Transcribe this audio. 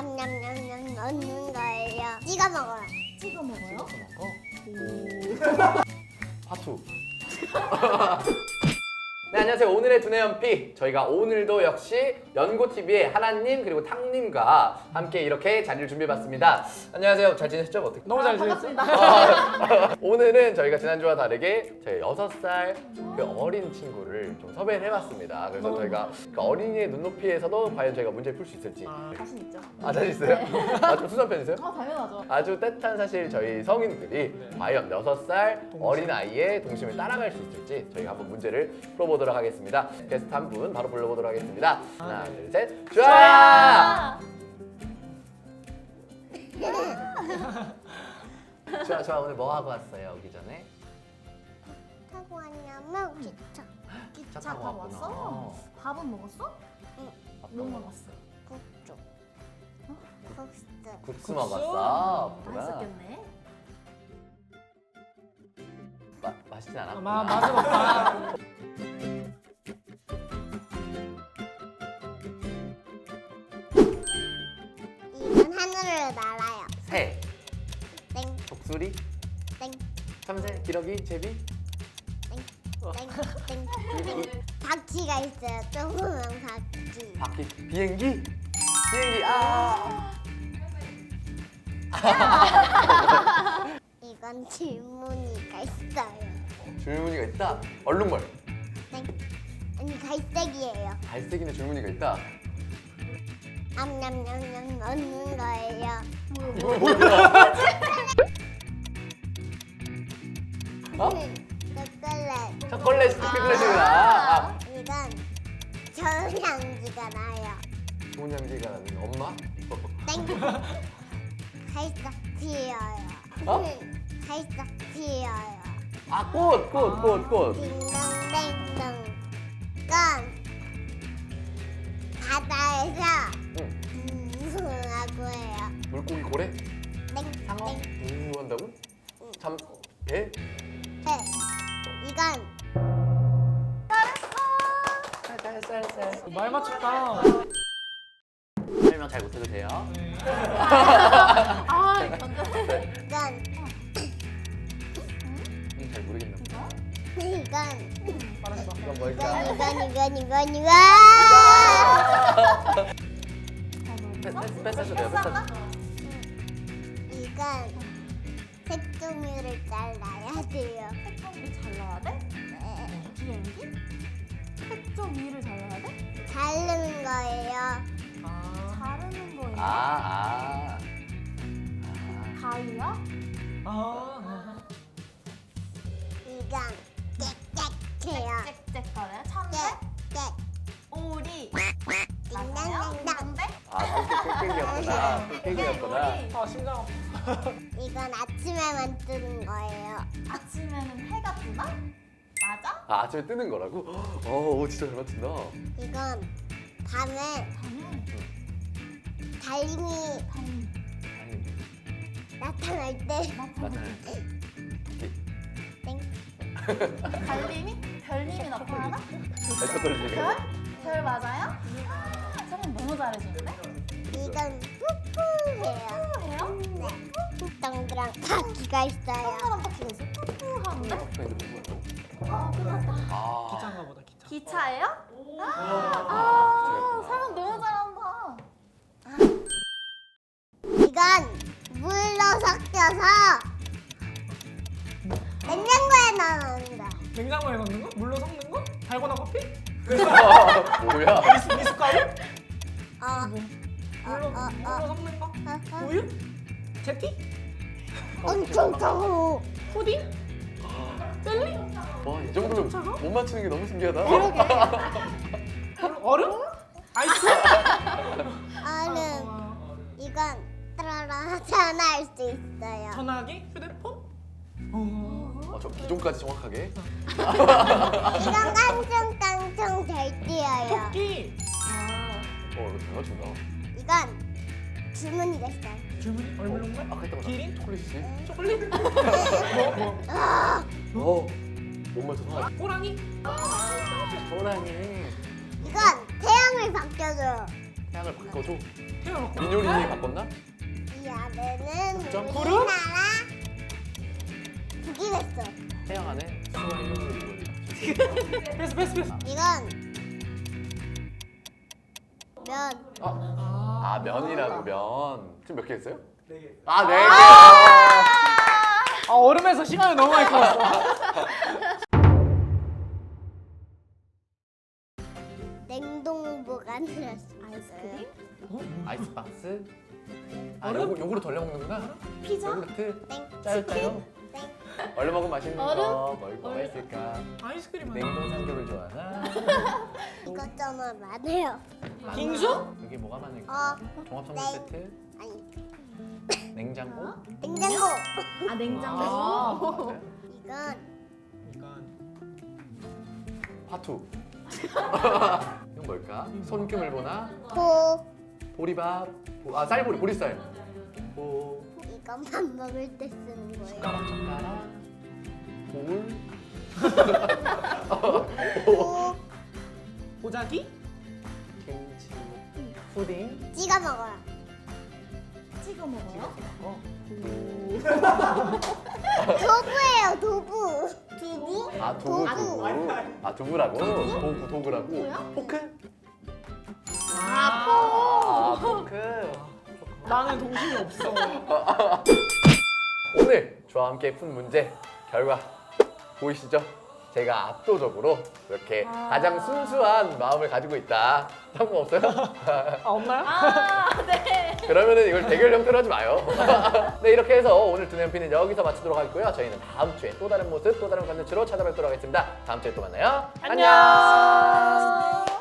암냠냠냠 넣는 거예요. 찍어 먹어요. 찍어 먹어요? 파투. 네 안녕하세요 오늘의 두뇌 연피 저희가 오늘도 역시 연고TV의 하나님 그리고 탕님과 함께 이렇게 자리를 준비해봤습니다 안녕하세요 잘 지내셨죠? 어떻게? 너무 잘 반갑습니다. 아, 오늘은 저희가 지난주와 다르게 저희 6살 그 어린 친구를 좀 섭외를 해봤습니다 그래서 저희가 그 어린이의 눈높이에서도 과연 저희가 문제를 풀 수 있을지 자신 있죠? 아 자신 있어요? 아좀 수전 편이세요? 아 당연하죠. 아주 따뜻한 사실 저희 성인들이 과연 6살 어린 아이의 동심을 따라갈 수 있을지 저희가 한번 문제를 풀어보도록 하겠습니다. 게스트 한 분 바로 불러보도록 하겠습니다. 하나, 둘, 셋, 좋아! 아, 좋아, 좋아. 오늘 뭐 하고 왔어요? 오기 전에? 타고 왔냐면 기차, 기차 타고 타고 왔구나. 왔어? 밥은 먹었어? 뭐 먹었어? 국주, 국수. 국수 먹었어. 맛있겠네. 마, 맛있진 않았구나. 마, 맛은 없다. 새, 땡, 독수리, 땡, 참새, 기러기, 제비. 땡, 땡, 땡. 바퀴가 있어요. 조그만 바퀴. 바퀴, 비행기, 비행기. 아. 이건 질문이가 있어요. 줄무늬가 있다. 얼룩말. 땡. 아니 갈색이에요. 갈색인데 줄무늬가 있다. 암냠냠냠 넣는 거예요. 뭐야? 어? 초콜릿. 초콜릿 초콜릿이구나. 아, 이건 좋은 향기가 나요. 좋은 향기가 나는 엄마? 땡. 살짝 튀어요. 어? 살짝 튀어요. 아, 꽃, 꽃, 꽃, 꽃. 딩동댕동. 이건 바다에서. 물고기 고래? 땡. 상어? 땡. 우 한다고? 참, 배? 해. 이건 쌀쌀쌀. 말 맞췄다. 설명 잘 못해도 돼요. 아 견뎌. 이건 음, 잘 모르겠나 보다. 이건 말했어. 이건 이건 뭘까? 이건 이건 이건 이건 패- 패스, 패스하셔도 돼요, 패스하셔도 돼요. 이건 색종이를 잘라야 돼요. 색종이 잘라야 돼? 네. 비행기? 색종 위를 잘라야 돼? 자르는 거예요. 아. 자르는 거예요? 아, 아. 가위야? 아. 이건 짹짹해요. 짹짹거려요? 참새? 짹짹. 오리? 맞아요? 딩동댕동. 뭔데? 아, 꿀깨기였구나. 꿀깨기였구나. 아, 심장 아파. 이건 아침에만 뜨는 거예요. 아침에는 해가 뜨나? 맞아? 아, 아침에 뜨는 거라고? 어, 오, 진짜 잘 맞춘다. 이건 밤에 밤에 달님이 나타날 때 나타날 때. 땡. 달님이? 별님이 나타나나? 초콜릿 별? 별 맞아요? 설명 너무 잘해주는데? 이건. 해요? 네. 동그란 바퀴가 있어요. 동그란 바퀴가 있어. 푸푸한데? 아, 기차인가 보다, 기차. 기차예요? 아, 설명 너무 잘한다. 이건 물로 섞여서 냉장고에 넣는 거. 냉장고에 넣는 거? 물로 섞는 거? 달고나 커피? 뭐야? 미숫, 미숫가루? 어. 물로, 어, 어, 물로 어. 섞는 거? 어, 어. 우유? 제티? 엄청 커. 푸딩? 젤리? 와, 이 정도면 못 맞추는 게 너무 신기하다. 얼음? 아이스크림? 얼음. 아, 이건 따라라 전화할 수 있어요. 전화기? 휴대폰? 어. 아, 저 기종까지 정확하게. 이건 깡총깡총 잘 뛰어요. 토끼? 어, 이거 잘 맞춘다. 이건 주문이 됐어요. 주문이? 얼굴롱말? 아까 했던 거. 기린? 초콜릿이지? 초콜릿? 뭐, 뭐. 어, 못 맞춰서. 호랑이? 호랑이. 이건 태양을 바뀌어줘요. 태양을 바꿔줘. 태어났고. 민효린이 바꿨나? 이 아래는 진짜? 우리나라 북이 됐어. 태양 안에 수가. 패스 패스 패스. 이건 면. 아, 아 면이라고 면. 지금 몇 개 했어요? 네 개. 아 네 개. 아 얼음에서 시간이 너무 많이 걸었어. 냉동 보관을 아이스크림? 아이스박스. 아? 요거 요거로 덜려 먹는구나. 피자? 요구르트. 땡. 짜요 짜요. 땡. 얼른 먹으면 맛있는 얼음? 거. 뭘 뭐가 있을까? 아이스크림 냉동 삼겹을 좋아하나? 이것 저것 많아요. 빙수? 여기 뭐가 많을까? 어. 종합 선물 네. 세트. 아니 냉장고. 냉장고. 아 냉장고. 아. 맞아요. 이건 이건 화투. 이건 뭘까? 손금을 보나? 보. 보리밥. 보- 아 쌀보리 보리쌀. 보. 이건 밥 먹을 때 쓰는 거예요. 숟가락 젓가락. 볼. 보. 보자기? 김치. 푸딩. 찍어 먹어요. 찍어 먹어요? 어. 도구예요, 도구. 두부? 아 두부 도구. 두부. 아 두부라고? 도구 도구라고. 뭐야? 포크? 아아 포크. 나는 동심이 없어. 오늘 저와 함께 푼 문제 결과 보이시죠? 제가 압도적으로 이렇게 가장 순수한 마음을 가지고 있다. 상관 없어요? 아 없나요? 아, 네. 그러면은 이걸 대결 형태로 하지 마요. 네 이렇게 해서 오늘 두뇌피는 여기서 마치도록 하겠고요. 저희는 다음 주에 또 다른 모습, 또 다른 컨텐츠로 찾아뵙도록 하겠습니다. 다음 주에 또 만나요. 안녕.